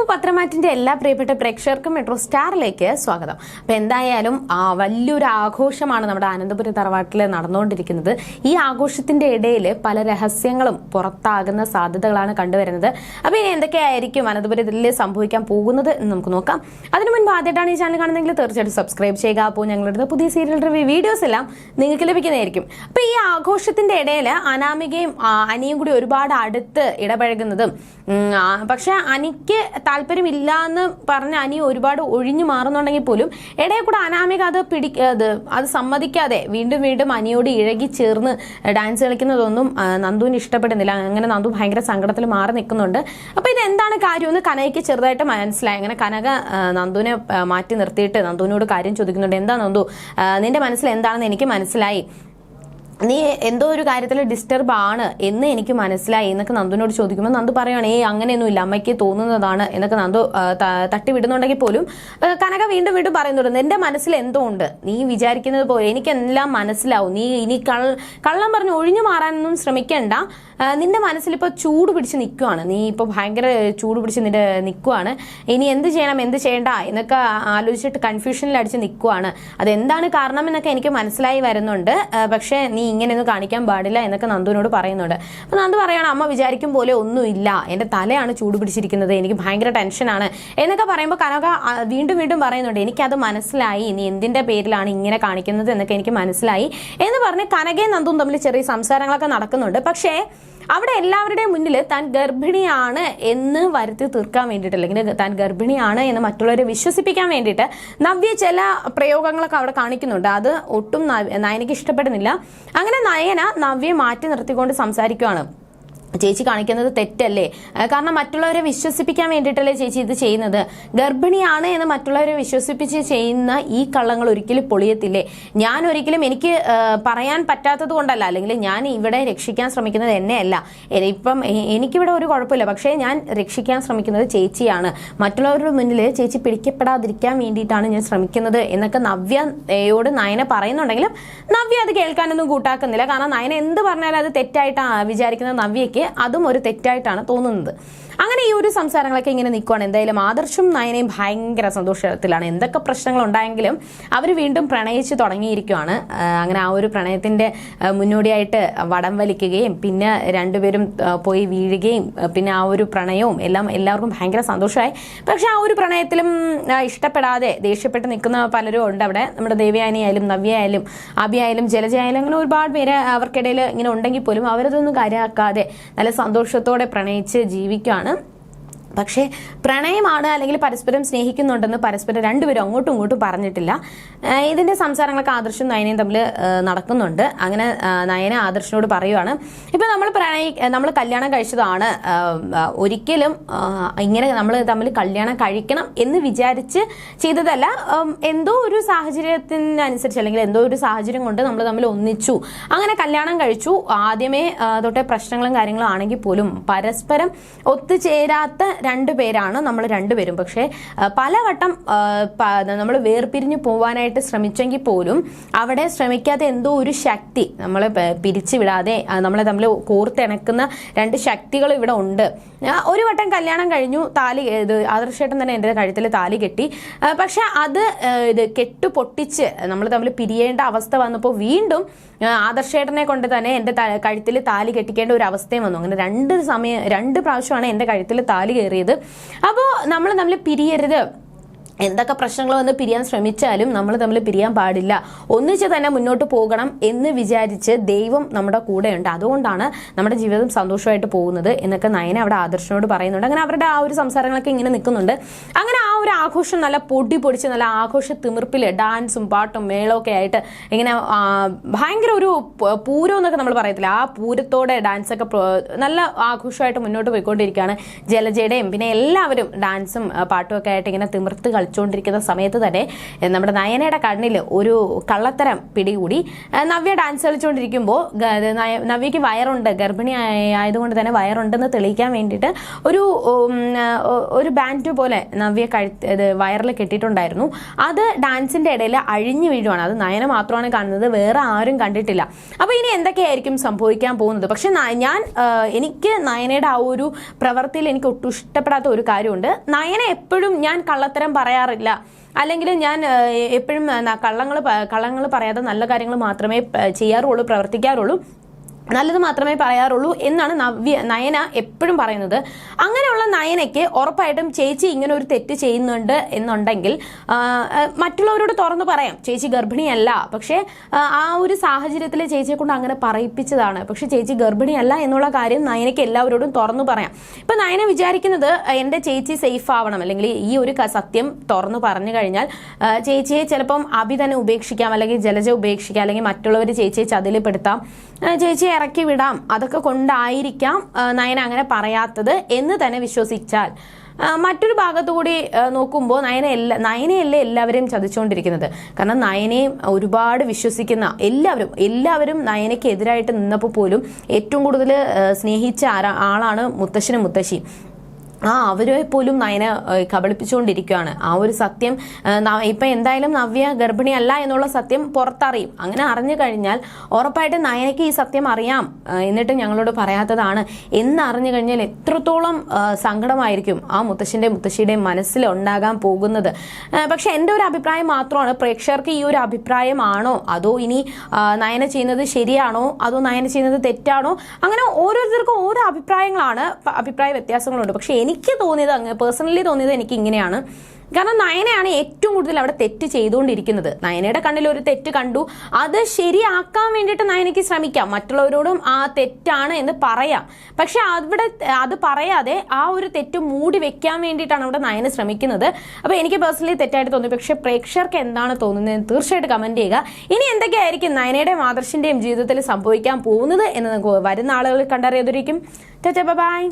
മെട്രോപ്പ് പത്രമാറ്റിന്റെ എല്ലാ പ്രിയപ്പെട്ട പ്രേക്ഷകർക്കും മെട്രോ സ്റ്റാറിലേക്ക് സ്വാഗതം. അപ്പൊ എന്തായാലും വലിയൊരു ആഘോഷമാണ് നമ്മുടെ അനന്തപുരം തറവാട്ടിൽ നടന്നുകൊണ്ടിരിക്കുന്നത്. ഈ ആഘോഷത്തിന്റെ ഇടയിൽ പല രഹസ്യങ്ങളും പുറത്താകുന്ന സാധ്യതകളാണ് കണ്ടുവരുന്നത്. അപ്പൊ ഇനി എന്തൊക്കെയായിരിക്കും അനന്തപുരത്തിൽ സംഭവിക്കാൻ പോകുന്നത് എന്ന് നമുക്ക് നോക്കാം. അതിനു മുൻപ് ആദ്യമായിട്ടാണ് ഈ ചാനൽ കാണുന്നതെങ്കിൽ തീർച്ചയായിട്ടും സബ്സ്ക്രൈബ് ചെയ്യുക. അപ്പോൾ ഞങ്ങളുടെ പുതിയ സീരിയൽ റിവ്യൂ വീഡിയോസ് എല്ലാം നിങ്ങൾക്ക് ലഭിക്കുന്നതായിരിക്കും. അപ്പൊ ഈ ആഘോഷത്തിന്റെ ഇടയിൽ അനാമികയും അനിയും കൂടി ഒരുപാട് അടുത്ത് ഇടപഴകുന്നതും പക്ഷെ അനിക്ക് താല്പര്യമില്ല എന്ന് പറഞ്ഞ അനി ഒരുപാട് ഒഴിഞ്ഞു മാറുന്നുണ്ടെങ്കിൽ പോലും ഇടയിൽ കൂടെ അനാമിക അത് പിടി അത് സമ്മതിക്കാതെ വീണ്ടും വീണ്ടും അനിയോട് ഇഴകി ചേർന്ന് ഡാൻസ് കളിക്കുന്നതൊന്നും നന്ദുവിന് ഇഷ്ടപ്പെടുന്നില്ല. അങ്ങനെ നന്ദു ഭയങ്കര സങ്കടത്തിൽ മാറി നിൽക്കുന്നുണ്ട്. അപ്പൊ ഇത് എന്താണ് കാര്യമെന്ന് കനയ്ക്ക് ചെറുതായിട്ട് മനസ്സിലായി. അങ്ങനെ കനക നന്ദുവിനെ മാറ്റി നിർത്തിയിട്ട് നന്ദുവിനോട് കാര്യം ചോദിക്കുന്നുണ്ട്. എന്താ നന്ദു? നിന്റെ മനസ്സിൽ എന്താണെന്ന് എനിക്ക് മനസ്സിലായി. നീ എന്തോ ഒരു കാര്യത്തിൽ ഡിസ്റ്റർബ് ആണ് എന്ന് എനിക്ക് മനസ്സിലായി എന്നൊക്കെ നന്ദുവിനോട് ചോദിക്കുമ്പോൾ നന്ദു പറയുകയാണ് ഏ അങ്ങനെയൊന്നുമില്ല. അമ്മയ്ക്ക് തോന്നുന്നതാണ് എന്നൊക്കെ നന്ദു തട്ടി വിടുന്നുണ്ടെങ്കിൽ പോലും കനക വീണ്ടും വീണ്ടും പറയുന്നുണ്ട് എന്റെ മനസ്സിൽ എന്തോ ഉണ്ട്? നീ വിചാരിക്കുന്നത് പോലെ എനിക്കെല്ലാം മനസ്സിലാവും. നീ ഇനി കള്ളം പറഞ്ഞ് ഒഴിഞ്ഞു മാറാനൊന്നും ശ്രമിക്കണ്ട. നിന്റെ മനസ്സിൽ ഇപ്പൊ ചൂട് പിടിച്ച് നിൽക്കുവാണ്. നീ ഇപ്പോൾ ഭയങ്കര ചൂട് പിടിച്ച് നിന്റെ നിൽക്കുവാണ്. ഇനി എന്ത് ചെയ്യണം? എന്ത് ചെയ്യണ്ട? എന്നൊക്കെ ആലോചിച്ചിട്ട് കൺഫ്യൂഷനിൽ അടിച്ച് നിൽക്കുവാണ്. അതെന്താണ് കാരണം എന്നൊക്കെ എനിക്ക് മനസ്സിലായി വരുന്നുണ്ട്. പക്ഷേ നീ ഇങ്ങനെയൊന്നും കാണിക്കാൻ പാടില്ല എന്നൊക്കെ നന്ദുവിനോട് പറയുന്നുണ്ട്. അപ്പോൾ നന്ദു പറയണം അമ്മ വിചാരിക്കും പോലെ ഒന്നുമില്ല. എന്റെ തലയാണ് ചൂട് പിടിച്ചിരിക്കുന്നത്. എനിക്ക് ഭയങ്കര ടെൻഷനാണ് എന്നൊക്കെ പറയുമ്പോൾ കനക വീണ്ടും വീണ്ടും പറയുന്നുണ്ട് എനിക്കത് മനസ്സിലായി. നീ എന്തിന്റെ പേരിലാണ് ഇങ്ങനെ കാണിക്കുന്നത് എന്നൊക്കെ എനിക്ക് മനസ്സിലായി. എന്ന് പറഞ്ഞ് കനകയും നന്ദുവും തമ്മിൽ ചെറിയ സംസാരങ്ങളൊക്കെ നടക്കുന്നുണ്ട്. പക്ഷേ അവിടെ എല്ലാവരുടെയും മുന്നിൽ താൻ ഗർഭിണിയാണ് എന്ന് വരുത്തി തീർക്കാൻ വേണ്ടിയിട്ട് അല്ലെങ്കിൽ താൻ ഗർഭിണിയാണ് എന്ന് മറ്റുള്ളവരെ വിശ്വസിപ്പിക്കാൻ വേണ്ടിയിട്ട് നവ്യ ചില പ്രയോഗങ്ങളൊക്കെ അവിടെ കാണിക്കുന്നുണ്ട്. അത് ഒട്ടും നയനയ്ക്ക് ഇഷ്ടപ്പെടുന്നില്ല. അങ്ങനെ നയന നവ്യെ മാറ്റി നിർത്തിക്കൊണ്ട് സംസാരിക്കുവാണ്. ചേച്ചി കാണിക്കുന്നത് തെറ്റല്ലേ? കാരണം മറ്റുള്ളവരെ വിശ്വസിപ്പിക്കാൻ വേണ്ടിയിട്ടല്ലേ ചേച്ചി ഇത് ചെയ്യുന്നത്. ഗർഭിണിയാണ് എന്ന് മറ്റുള്ളവരെ വിശ്വസിപ്പിച്ച് ചെയ്യുന്ന ഈ കള്ളങ്ങൾ ഒരിക്കലും പൊളിയത്തില്ലേ? ഞാൻ ഒരിക്കലും എനിക്ക് പറയാൻ പറ്റാത്തത് കൊണ്ടല്ല. അല്ലെങ്കിൽ ഞാൻ ഇവിടെ രക്ഷിക്കാൻ ശ്രമിക്കുന്നത് എന്നെയല്ല. ഇപ്പം എനിക്കിവിടെ ഒരു കുഴപ്പമില്ല. പക്ഷേ ഞാൻ രക്ഷിക്കാൻ ശ്രമിക്കുന്നത് ചേച്ചിയാണ്. മറ്റുള്ളവരുടെ മുന്നിൽ ചേച്ചി പിടിക്കപ്പെടാതിരിക്കാൻ വേണ്ടിയിട്ടാണ് ഞാൻ ശ്രമിക്കുന്നത് എന്നൊക്കെ നവ്യയോട് നയന പറയുന്നുണ്ടെങ്കിലും നവ്യ അത് കേൾക്കാനൊന്നും കൂട്ടാക്കുന്നില്ല. കാരണം നയന എന്ത് പറഞ്ഞാലും അത് തെറ്റായിട്ടാണ് വിചാരിക്കുന്നത് നവ്യയ്ക്ക്. അതും ഒരു തെറ്റായിട്ടാണ് തോന്നുന്നത്. ഈ ഒരു സംസാരങ്ങളൊക്കെ ഇങ്ങനെ നിൽക്കുവാണ് എന്തായാലും ആദർശും നയനയും ഭയങ്കര സന്തോഷത്തിലാണ്. എന്തൊക്കെ പ്രശ്നങ്ങൾ ഉണ്ടായെങ്കിലും അവർ വീണ്ടും പ്രണയിച്ച് തുടങ്ങിയിരിക്കുവാണ്. അങ്ങനെ ആ ഒരു പ്രണയത്തിന്റെ മുന്നോടിയായിട്ട് വടം വലിക്കുകയും പിന്നെ രണ്ടുപേരും പോയി വീഴുകയും പിന്നെ ആ ഒരു പ്രണയവും എല്ലാം എല്ലാവർക്കും ഭയങ്കര സന്തോഷമായി. പക്ഷെ ആ ഒരു പ്രണയത്തിലും ഇഷ്ടപ്പെടാതെ ദേഷ്യപ്പെട്ട് നിൽക്കുന്ന പലരും ഉണ്ട് അവിടെ. നമ്മുടെ ദേവയാനിയായാലും നവ്യയായാലും അബിയായാലും ആയാലും അബി ആയാലും ജലജ ആയാലും അങ്ങനെ ഒരുപാട് പേര് അവർക്കിടയിൽ ഇങ്ങനെ ഉണ്ടെങ്കിൽ പോലും അവരതൊന്നും കാര്യമാക്കാതെ നല്ല സന്തോഷത്തോടെ പ്രണയിച്ച് ജീവിക്കുകയാണ് പക്ഷേ പ്രണയമാണ് അല്ലെങ്കിൽ പരസ്പരം സ്നേഹിക്കുന്നുണ്ടെന്ന് പരസ്പരം രണ്ടുപേരും അങ്ങോട്ടും ഇങ്ങോട്ടും പറഞ്ഞിട്ടില്ല. ഇതിന്റെ സംസാരങ്ങളൊക്കെ ആദർശും നയനയും തമ്മിൽ നടക്കുന്നുണ്ട്. അങ്ങനെ നയന ആദർശിനോട് പറയുവാണ് ഇപ്പൊ നമ്മൾ പ്രണയി നമ്മൾ കല്യാണം കഴിച്ചതാണ്. ഒരിക്കലും ഇങ്ങനെ നമ്മൾ തമ്മിൽ കല്യാണം കഴിക്കണം എന്ന് വിചാരിച്ച് ചെയ്തതല്ല. എന്തോ ഒരു സാഹചര്യത്തിനനുസരിച്ച് അല്ലെങ്കിൽ എന്തോ ഒരു സാഹചര്യം കൊണ്ട് നമ്മൾ തമ്മിൽ ഒന്നിച്ചു. അങ്ങനെ കല്യാണം കഴിച്ചു. ആദ്യമേ തൊട്ടേ പ്രശ്നങ്ങളും കാര്യങ്ങളും ആണെങ്കിൽ പോലും പരസ്പരം ഒത്തുചേരാത്ത രണ്ടു പേരാണ് നമ്മൾ രണ്ടുപേരും. പക്ഷേ പലവട്ടം നമ്മൾ വേർപിരിഞ്ഞ് പോവാനായിട്ട് ശ്രമിച്ചെങ്കിൽ പോലും അവിടെ ശ്രമിക്കാതെ എന്തോ ഒരു ശക്തി നമ്മളെ പിരിച്ചുവിടാതെ പിരിച്ചു വിടാതെ നമ്മളെ തമ്മിൽ കോർത്തിണക്കുന്ന രണ്ട് ശക്തികൾ ഇവിടെ ഉണ്ട്. ഒരു വട്ടം കല്യാണം കഴിഞ്ഞു താലി ഇത് ആദർശേട്ടൻ തന്നെ എന്റെ കഴുത്തിൽ താലി കെട്ടി. പക്ഷെ അത് ഇത് കെട്ടു പൊട്ടിച്ച് നമ്മൾ തമ്മിൽ പിരിയേണ്ട അവസ്ഥ വന്നപ്പോൾ വീണ്ടും ആദർശേട്ടനെ കൊണ്ട് തന്നെ എന്റെ കഴുത്തിൽ താലി കെട്ടിക്കേണ്ട ഒരു അവസ്ഥയും വന്നു. അങ്ങനെ രണ്ട് സമയം രണ്ട് പ്രാവശ്യമാണ് എന്റെ കഴുത്തിൽ താലി കയറിയത് അപ്പോൾ നമ്മൾ നമ്മൾ പിരിയരുത്. എന്തൊക്കെ പ്രശ്നങ്ങൾ വന്ന് പിരിയാൻ ശ്രമിച്ചാലും നമ്മൾ തമ്മിൽ പിരിയാൻ പാടില്ല. ഒന്നിച്ച് തന്നെ മുന്നോട്ട് പോകണം എന്ന് വിചാരിച്ച് ദൈവം നമ്മുടെ കൂടെയുണ്ട്. അതുകൊണ്ടാണ് നമ്മുടെ ജീവിതം സന്തോഷമായിട്ട് പോകുന്നത് എന്നൊക്കെ നയന അവിടെ ആദർശനോട് പറയുന്നുണ്ട്. അങ്ങനെ അവരുടെ ആ ഒരു സംസാരങ്ങളൊക്കെ ഇങ്ങനെ നിൽക്കുന്നുണ്ട്. അങ്ങനെ ആ ഒരു ആഘോഷം നല്ല പൊടി പൊടിച്ച് നല്ല ആഘോഷ തിമിർപ്പിൽ ഡാൻസും പാട്ടും മേളമൊക്കെ ആയിട്ട് ഇങ്ങനെ ഭയങ്കര ഒരു പൂരം എന്നൊക്കെ നമ്മൾ പറയത്തില്ല. ആ പൂരത്തോടെ ഡാൻസൊക്കെ നല്ല ആഘോഷമായിട്ട് മുന്നോട്ട് പോയിക്കൊണ്ടിരിക്കുകയാണ് ജലജയുടെയും പിന്നെ എല്ലാവരും ഡാൻസും പാട്ടും ഒക്കെ ആയിട്ട് ഇങ്ങനെ തിമിർത്ത് കളിച്ചുകൊണ്ടിരിക്കുന്ന സമയത്ത് തന്നെ നമ്മുടെ നയനയുടെ കണ്ണിൽ ഒരു കള്ളത്തരം പിടികൂടി. നവ്യ ഡാൻസ് കളിച്ചുകൊണ്ടിരിക്കുമ്പോൾ നവ്യക്ക് വയറുണ്ട് ഗർഭിണി ആയ- ആയതുകൊണ്ട് തന്നെ വയറുണ്ടെന്ന് തെളിയിക്കാൻ വേണ്ടിയിട്ട് ഒരു ഒരു ബാൻഡ് പോലെ നവ്യ കഴുത്ത് വയറിൽ കെട്ടിയിട്ടുണ്ടായിരുന്നു. അത് ഡാൻസിന്റെ ഇടയിൽ അഴിഞ്ഞു വീഴുവാണ്. അത് നയന മാത്രമാണ് കാണുന്നത് വേറെ ആരും കണ്ടിട്ടില്ല. അപ്പോൾ ഇനി എന്തൊക്കെയായിരിക്കും സംഭവിക്കാൻ പോകുന്നത്? പക്ഷെ ഞാൻ എനിക്ക് നയനയുടെ ആ ഒരു പ്രവൃത്തിയിൽ എനിക്ക് ഒട്ടും ഇഷ്ടപ്പെടാത്ത ഒരു കാര്യമുണ്ട്. നയന എപ്പോഴും ഞാൻ കള്ളത്തരം പറയാറില്ല. അല്ലെങ്കിൽ ഞാൻ എപ്പോഴും കള്ളങ്ങൾ കള്ളങ്ങൾ പറയാതെ നല്ല കാര്യങ്ങൾ മാത്രമേ ചെയ്യാറുള്ളൂ പ്രവർത്തിക്കാറുള്ളൂ. നല്ലത് മാത്രമേ പറയാറുള്ളൂ എന്നാണ് നവ്യ നയന എപ്പോഴും പറയുന്നത്. അങ്ങനെയുള്ള നയനയ്ക്ക് ഉറപ്പായിട്ടും ചേച്ചി ഇങ്ങനെ ഒരു തെറ്റ് ചെയ്യുന്നുണ്ട് എന്നുണ്ടെങ്കിൽ മറ്റുള്ളവരോട് തുറന്നു പറയാം. ചേച്ചി ഗർഭിണിയല്ല. പക്ഷേ ആ, ഒരു സാഹചര്യത്തിൽ ചേച്ചിയെ കൊണ്ട് അങ്ങനെ പറയിപ്പിച്ചതാണ്. പക്ഷെ ചേച്ചി ഗർഭിണിയല്ല എന്നുള്ള കാര്യം നയനയ്ക്ക് എല്ലാവരോടും തുറന്നു പറയാം. ഇപ്പം നയന വിചാരിക്കുന്നത് എന്റെ ചേച്ചി സേഫ് ആവണം. അല്ലെങ്കിൽ ഈ ഒരു സത്യം തുറന്നു പറഞ്ഞു കഴിഞ്ഞാൽ ചേച്ചിയെ ചിലപ്പം അഭി തന്നെ ഉപേക്ഷിക്കാം. അല്ലെങ്കിൽ ജലജ ഉപേക്ഷിക്കാം. അല്ലെങ്കിൽ മറ്റുള്ളവർ ചേച്ചിയെ ചതിലപ്പെടുത്താം. ചേച്ചിയെ ഇറക്കി വിടാം. അതൊക്കെ കൊണ്ടായിരിക്കാം നയന അങ്ങനെ പറയാത്തത് എന്ന് തന്നെ വിശ്വസിച്ചാൽ. മറ്റൊരു ഭാഗത്തുകൂടി നോക്കുമ്പോൾ നയന എല്ലാ നയനയല്ലേ എല്ലാവരെയും ചതിച്ചുകൊണ്ടിരിക്കുന്നത്. കാരണം നയനയും ഒരുപാട് വിശ്വസിക്കുന്ന എല്ലാവരും എല്ലാവരും നയനയ്ക്ക് എതിരായിട്ട് നിന്നപ്പോൾ പോലും ഏറ്റവും കൂടുതൽ സ്നേഹിച്ച ആരാ- ആളാണ് മുത്തശ്ശനും മുത്തശ്ശിയും. ആ അവരെ പോലും നയന കബളിപ്പിച്ചുകൊണ്ടിരിക്കുകയാണ് ആ ഒരു സത്യം ഇപ്പൊ എന്തായാലും നവ്യ ഗർഭിണിയല്ല എന്നുള്ള സത്യം പുറത്തറിയും. അങ്ങനെ അറിഞ്ഞു കഴിഞ്ഞാൽ ഉറപ്പായിട്ടും നയനയ്ക്ക് ഈ സത്യം അറിയാം എന്നിട്ട് ഞങ്ങളോട് പറയാത്തതാണ്. എന്ന് അറിഞ്ഞു കഴിഞ്ഞാൽ എത്രത്തോളം സങ്കടമായിരിക്കും ആ മുത്തശ്ശിന്റെ മുത്തശ്ശിയുടെയും മനസ്സിൽ ഉണ്ടാകാൻ പോകുന്നത്. പക്ഷെ എന്റെ ഒരു അഭിപ്രായം മാത്രമാണ് പ്രേക്ഷകർക്ക് ഈ ഒരു അഭിപ്രായമാണോ? അതോ ഇനി നയന ചെയ്യുന്നത് ശരിയാണോ? അതോ നയന ചെയ്യുന്നത് തെറ്റാണോ? അങ്ങനെ ഓരോരുത്തർക്കും ഓരോ അഭിപ്രായങ്ങളാണ് അഭിപ്രായ വ്യത്യാസങ്ങളുണ്ട്. പക്ഷെ എനിക്ക് തോന്നിയത് അങ്ങ് പേഴ്സണലി തോന്നിയത് എനിക്ക് ഇങ്ങനെയാണ്. കാരണം നയനയാണ് ഏറ്റവും കൂടുതൽ അവിടെ തെറ്റ് ചെയ്തുകൊണ്ടിരിക്കുന്നത്. നയനയുടെ കണ്ണിൽ ഒരു തെറ്റ് കണ്ടു. അത് ശരിയാക്കാൻ വേണ്ടിയിട്ട് നയനയ്ക്ക് ശ്രമിക്കാം. മറ്റുള്ളവരോടും ആ തെറ്റാണ് എന്ന് പറയാം. പക്ഷെ അവിടെ അത് പറയാതെ ആ ഒരു തെറ്റ് മൂടി വെക്കാൻ വേണ്ടിയിട്ടാണ് അവിടെ നയന ശ്രമിക്കുന്നത്. അപ്പോൾ എനിക്ക് പേഴ്സണലി തെറ്റായിട്ട് തോന്നി. പക്ഷേ പ്രേക്ഷകർക്ക് എന്താണ് തോന്നുന്നത് തീർച്ചയായിട്ടും കമന്റ് ചെയ്യുക. ഇനി എന്തൊക്കെയായിരിക്കും നയനയുടെയും ആദർശിന്റെയും ജീവിതത്തിൽ സംഭവിക്കാൻ പോകുന്നത് എന്ന് നമുക്ക് വരുന്ന ആളുകൾ കണ്ടറിയാതിരിക്കും ബൈ